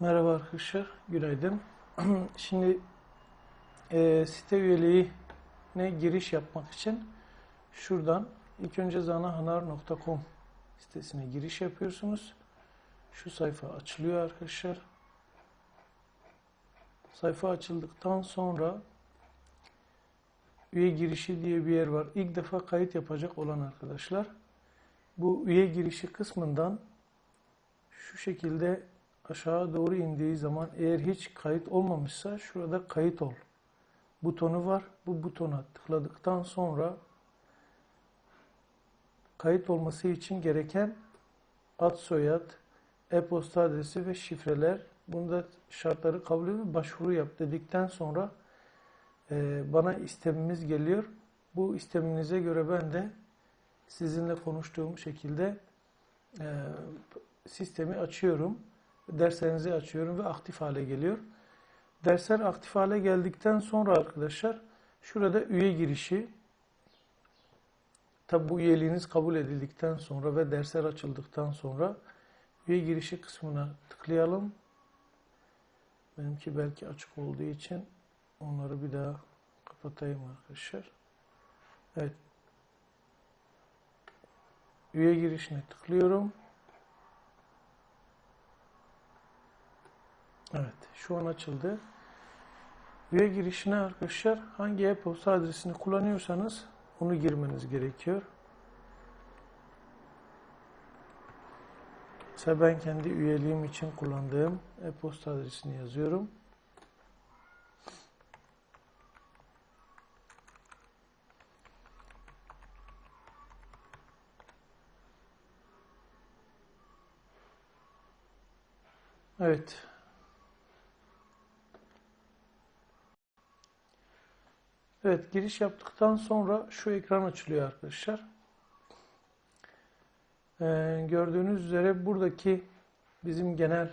Merhaba arkadaşlar, günaydın. Şimdi e, site üyeliğine giriş yapmak için şuradan ilk önce zanahanar.com sitesine giriş yapıyorsunuz. Şu sayfa açılıyor arkadaşlar. Sayfa açıldıktan sonra üye girişi diye bir yer var. İlk defa kayıt yapacak olan arkadaşlar bu üye girişi kısmından şu şekilde aşağı doğru indiği zaman eğer hiç kayıt olmamışsa şurada kayıt ol butonu var. Bu butona tıkladıktan sonra kayıt olması için gereken ad soyad, e-posta adresi ve şifreler. Bunda şartları kabul edip başvuru yap dedikten sonra e, bana istemimiz geliyor. Bu isteminize göre ben de sizinle konuştuğum şekilde e, sistemi açıyorum. Derslerinizi açıyorum ve aktif hale geliyor. Dersler aktif hale geldikten sonra arkadaşlar şurada üye girişi tabi bu üyeliğiniz kabul edildikten sonra ve dersler açıldıktan sonra üye girişi kısmına tıklayalım. Benimki belki açık olduğu için onları bir daha kapatayım arkadaşlar. Evet. Üye girişine tıklıyorum. Evet, şu an açıldı. Üye girişine arkadaşlar hangi e-posta adresini kullanıyorsanız onu girmeniz gerekiyor. Mesela ben kendi üyeliğim için kullandığım e-posta adresini yazıyorum. Evet. Evet, giriş yaptıktan sonra şu ekran açılıyor arkadaşlar. Ee, gördüğünüz üzere buradaki bizim genel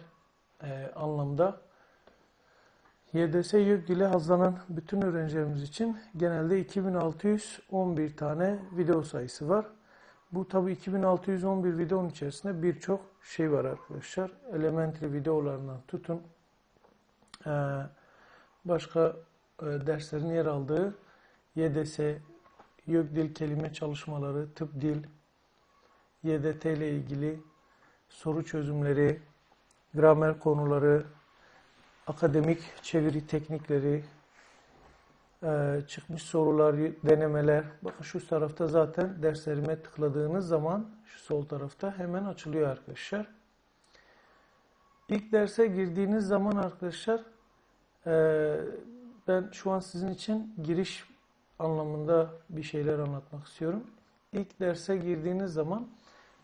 e, anlamda YDS YÖK dili hazırlanan bütün öğrencilerimiz için genelde 2611 tane video sayısı var. Bu tabi 2611 videonun içerisinde birçok şey var arkadaşlar. Elementary videolarından tutun. Ee, başka derslerin yer aldığı YDS, YÖK dil kelime çalışmaları, tıp dil, YDT ile ilgili soru çözümleri, gramer konuları, akademik çeviri teknikleri, e, çıkmış sorular, denemeler. Bakın şu tarafta zaten derslerime tıkladığınız zaman şu sol tarafta hemen açılıyor arkadaşlar. İlk derse girdiğiniz zaman arkadaşlar e, ben şu an sizin için giriş anlamında bir şeyler anlatmak istiyorum. İlk derse girdiğiniz zaman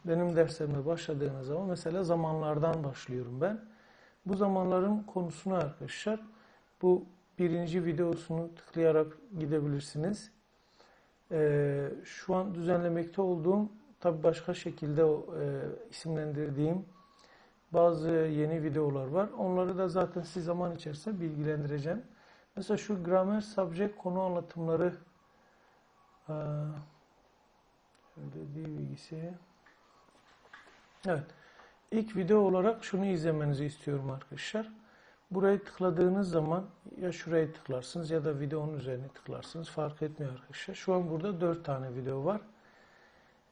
benim derslerime başladığınız zaman mesela zamanlardan başlıyorum ben. Bu zamanların konusunu arkadaşlar bu birinci videosunu tıklayarak gidebilirsiniz. Ee, şu an düzenlemekte olduğum tabi başka şekilde e, isimlendirdiğim bazı yeni videolar var. Onları da zaten siz zaman içerisinde bilgilendireceğim. Mesela şu gramer subject konu anlatımları şöyle dil bilgisi Evet. İlk video olarak şunu izlemenizi istiyorum arkadaşlar. Burayı tıkladığınız zaman ya şuraya tıklarsınız ya da videonun üzerine tıklarsınız. Fark etmiyor arkadaşlar. Şu an burada 4 tane video var.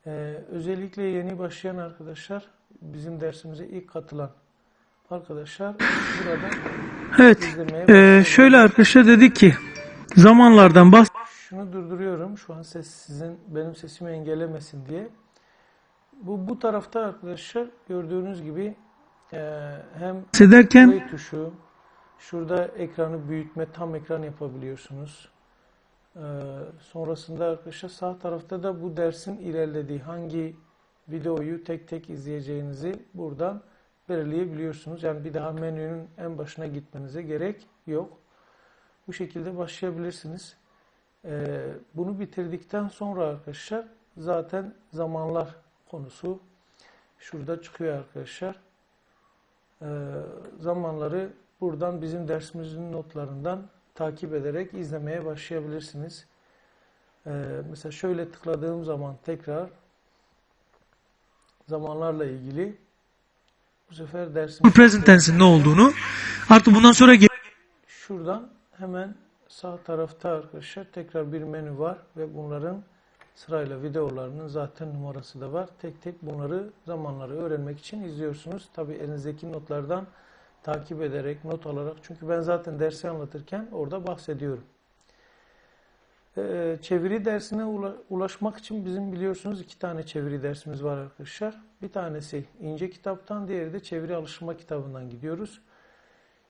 Ee, özellikle yeni başlayan arkadaşlar bizim dersimize ilk katılan arkadaşlar burada Evet. başlayabilir. şöyle arkadaşlar dedi ki zamanlardan bahs Şunu durduruyorum. Şu an ses sizin benim sesimi engellemesin diye. Bu bu tarafta arkadaşlar gördüğünüz gibi e, hem bahsederken play tuşu, şurada ekranı büyütme, tam ekran yapabiliyorsunuz. E, sonrasında arkadaşlar sağ tarafta da bu dersin ilerlediği hangi videoyu tek tek izleyeceğinizi buradan belirleyebiliyorsunuz. Yani bir daha menünün en başına gitmenize gerek yok. Bu şekilde başlayabilirsiniz. Ee, bunu bitirdikten sonra arkadaşlar zaten zamanlar konusu şurada çıkıyor arkadaşlar. Ee, zamanları buradan bizim dersimizin notlarından takip ederek izlemeye başlayabilirsiniz. Ee, mesela şöyle tıkladığım zaman tekrar zamanlarla ilgili Bu sefer dersimiz present tense'in ne olduğunu. Artık bundan sonra Şuradan hemen sağ tarafta arkadaşlar tekrar bir menü var ve bunların sırayla videolarının zaten numarası da var. Tek tek bunları zamanları öğrenmek için izliyorsunuz. Tabi elinizdeki notlardan takip ederek, not alarak. Çünkü ben zaten dersi anlatırken orada bahsediyorum. Ee, çeviri dersine ula- ulaşmak için bizim biliyorsunuz iki tane çeviri dersimiz var arkadaşlar. Bir tanesi ince kitaptan, diğeri de çeviri alıştırma kitabından gidiyoruz.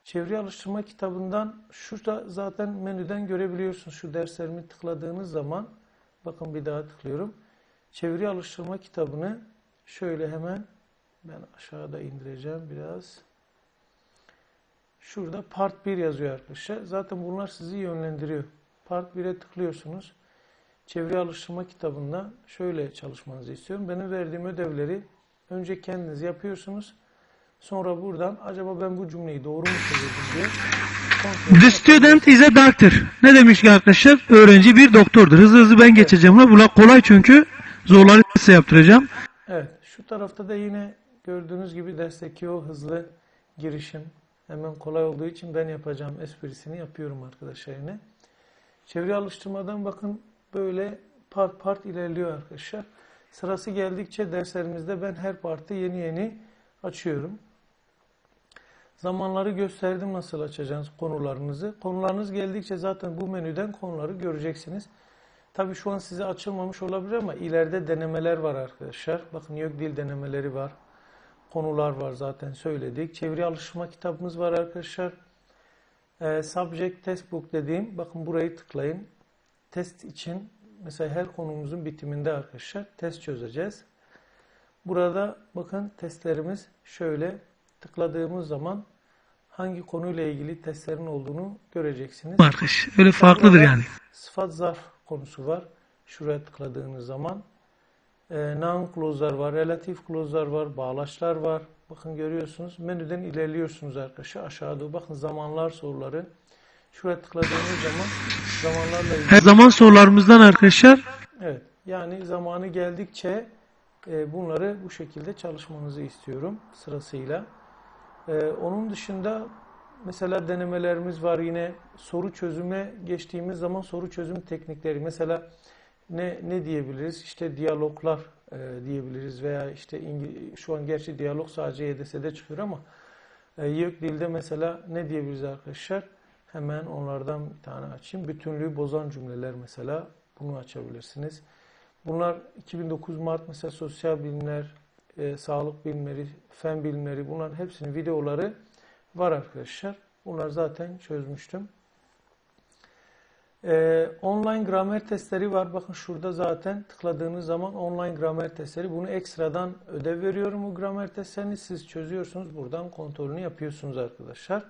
Çeviri alıştırma kitabından şurada zaten menüden görebiliyorsunuz. Şu derslerimi tıkladığınız zaman bakın bir daha tıklıyorum. Çeviri alıştırma kitabını şöyle hemen ben aşağıda indireceğim biraz. Şurada part 1 yazıyor arkadaşlar. Zaten bunlar sizi yönlendiriyor. Part 1'e tıklıyorsunuz. Çeviri alıştırma kitabından şöyle çalışmanızı istiyorum. Benim verdiğim ödevleri önce kendiniz yapıyorsunuz. Sonra buradan acaba ben bu cümleyi doğru mu söyledim diye The student is a doctor. Ne demiş ki arkadaşlar? Öğrenci bir doktordur. Hızlı hızlı ben geçeceğim. Buna kolay çünkü. Zorları size yaptıracağım. Evet, şu tarafta da yine gördüğünüz gibi dersteki o hızlı girişim hemen kolay olduğu için ben yapacağım esprisini yapıyorum arkadaşlar yine. Çeviri alıştırmadan bakın böyle part part ilerliyor arkadaşlar. Sırası geldikçe derslerimizde ben her partı yeni yeni açıyorum. Zamanları gösterdim nasıl açacağınız konularınızı. Konularınız geldikçe zaten bu menüden konuları göreceksiniz. Tabii şu an size açılmamış olabilir ama ileride denemeler var arkadaşlar. Bakın yok dil denemeleri var. Konular var zaten söyledik. Çeviri alıştırma kitabımız var arkadaşlar. Ee, subject test book dediğim bakın burayı tıklayın. Test için mesela her konumuzun bitiminde arkadaşlar test çözeceğiz. Burada bakın testlerimiz şöyle tıkladığımız zaman hangi konuyla ilgili testlerin olduğunu göreceksiniz. Arkadaş. Öyle farklıdır yani. Sıfat zarf konusu var. Şuraya tıkladığınız zaman. E, noun clause'lar var, relatif clause'lar var, bağlaçlar var. Bakın görüyorsunuz. Menüden ilerliyorsunuz arkadaşlar. Aşağı doğru bakın zamanlar soruları. Şuraya tıkladığınız zaman zamanlarla ilgili. Her zaman sorularımızdan arkadaşlar Evet. Yani zamanı geldikçe e, bunları bu şekilde çalışmanızı istiyorum sırasıyla. E, onun dışında mesela denemelerimiz var yine soru çözüme geçtiğimiz zaman soru çözüm teknikleri mesela ne ne diyebiliriz? İşte diyaloglar e, diyebiliriz veya işte İngi- şu an gerçi diyalog sadece YDS'de çıkıyor ama e, YÖK dilde mesela ne diyebiliriz arkadaşlar? Hemen onlardan bir tane açayım. Bütünlüğü bozan cümleler mesela bunu açabilirsiniz. Bunlar 2009 Mart mesela sosyal bilimler, e, sağlık bilimleri, fen bilimleri bunların hepsinin videoları var arkadaşlar. Bunlar zaten çözmüştüm. E, online gramer testleri var. Bakın şurada zaten tıkladığınız zaman online gramer testleri. Bunu ekstradan ödev veriyorum bu gramer testlerini. Siz çözüyorsunuz. Buradan kontrolünü yapıyorsunuz arkadaşlar.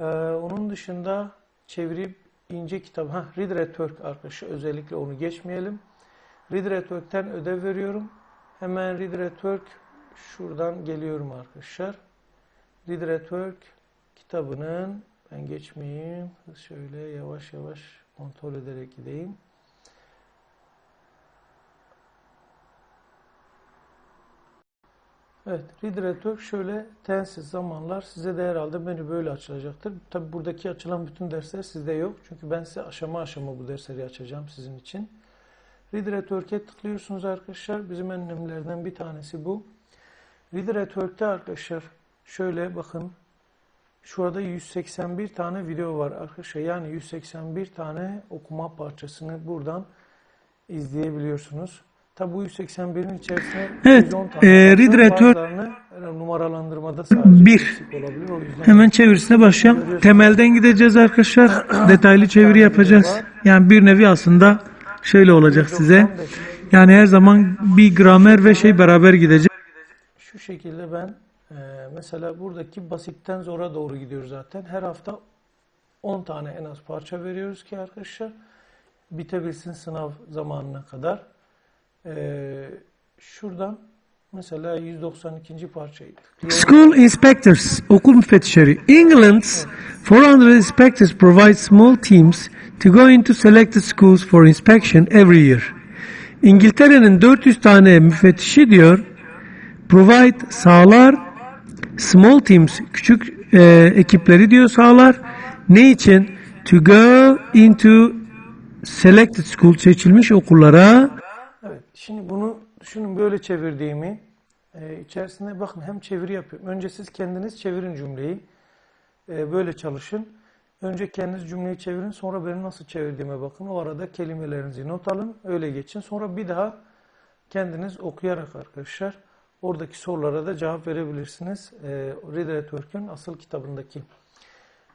Ee, onun dışında çevirip ince kitap, ha Reader at Work arkadaşlar özellikle onu geçmeyelim. Reader at Work'ten ödev veriyorum. Hemen Reader at Work şuradan geliyorum arkadaşlar. Reader at Work kitabının ben geçmeyeyim. Şöyle yavaş yavaş kontrol ederek gideyim. Evet, Work şöyle tensiz zamanlar size de herhalde menü böyle açılacaktır. Tabi buradaki açılan bütün dersler sizde yok. Çünkü ben size aşama aşama bu dersleri açacağım sizin için. Work'e tıklıyorsunuz arkadaşlar. Bizim en önemlilerden bir tanesi bu. Work'te arkadaşlar şöyle bakın. Şurada 181 tane video var arkadaşlar. Yani 181 tane okuma parçasını buradan izleyebiliyorsunuz. Tabi bu 181'in içerisine Evet, 110 tane e, at Work- Bazılarını numaralandırmada sadece Bir. olabilir. O yüzden hemen çevirisine başlayalım. Temelden gideceğiz arkadaşlar. Detaylı çeviri yapacağız. Yani bir nevi aslında şöyle olacak size. Yani her zaman bir gramer ve şey beraber gidecek. Şu şekilde ben e, mesela buradaki basitten zora doğru gidiyoruz zaten. Her hafta 10 tane en az parça veriyoruz ki arkadaşlar bitebilsin sınav zamanına kadar. E, şuradan mesela 192. parçayı tıklayalım. School inspectors, okul müfettişleri. England's 400 inspectors provide small teams to go into selected schools for inspection every year. İngiltere'nin 400 tane müfettişi diyor, provide sağlar small teams küçük e, ekipleri diyor sağlar. Ne için? To go into selected school seçilmiş okullara şimdi bunu düşünün böyle çevirdiğimi. Ee, içerisinde bakın hem çeviri yapıyorum. Önce siz kendiniz çevirin cümleyi. Ee, böyle çalışın. Önce kendiniz cümleyi çevirin. Sonra benim nasıl çevirdiğime bakın. O arada kelimelerinizi not alın. Öyle geçin. Sonra bir daha kendiniz okuyarak arkadaşlar oradaki sorulara da cevap verebilirsiniz. Ee, Reader at Work'ün asıl kitabındaki.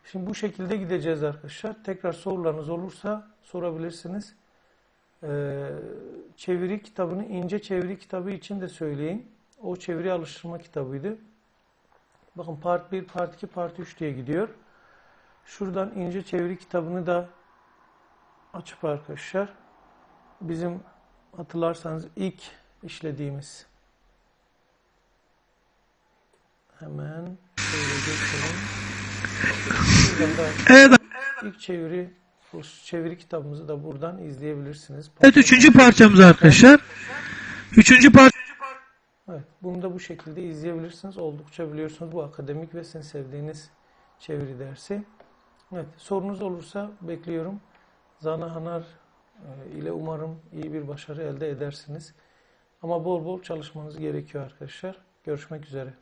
Şimdi bu şekilde gideceğiz arkadaşlar. Tekrar sorularınız olursa sorabilirsiniz. Ee, çeviri kitabını ince çeviri kitabı için de söyleyeyim. O çeviri alıştırma kitabıydı. Bakın part 1, part 2, part 3 diye gidiyor. Şuradan ince çeviri kitabını da açıp arkadaşlar bizim hatırlarsanız ilk işlediğimiz hemen da Evet, ilk çeviri bu çeviri kitabımızı da buradan izleyebilirsiniz. evet üçüncü parçamız arkadaşlar. Üçüncü parça Evet, bunu da bu şekilde izleyebilirsiniz. Oldukça biliyorsunuz bu akademik ve sizin sevdiğiniz çeviri dersi. Evet, sorunuz olursa bekliyorum. Zana Hanar e, ile umarım iyi bir başarı elde edersiniz. Ama bol bol çalışmanız gerekiyor arkadaşlar. Görüşmek üzere.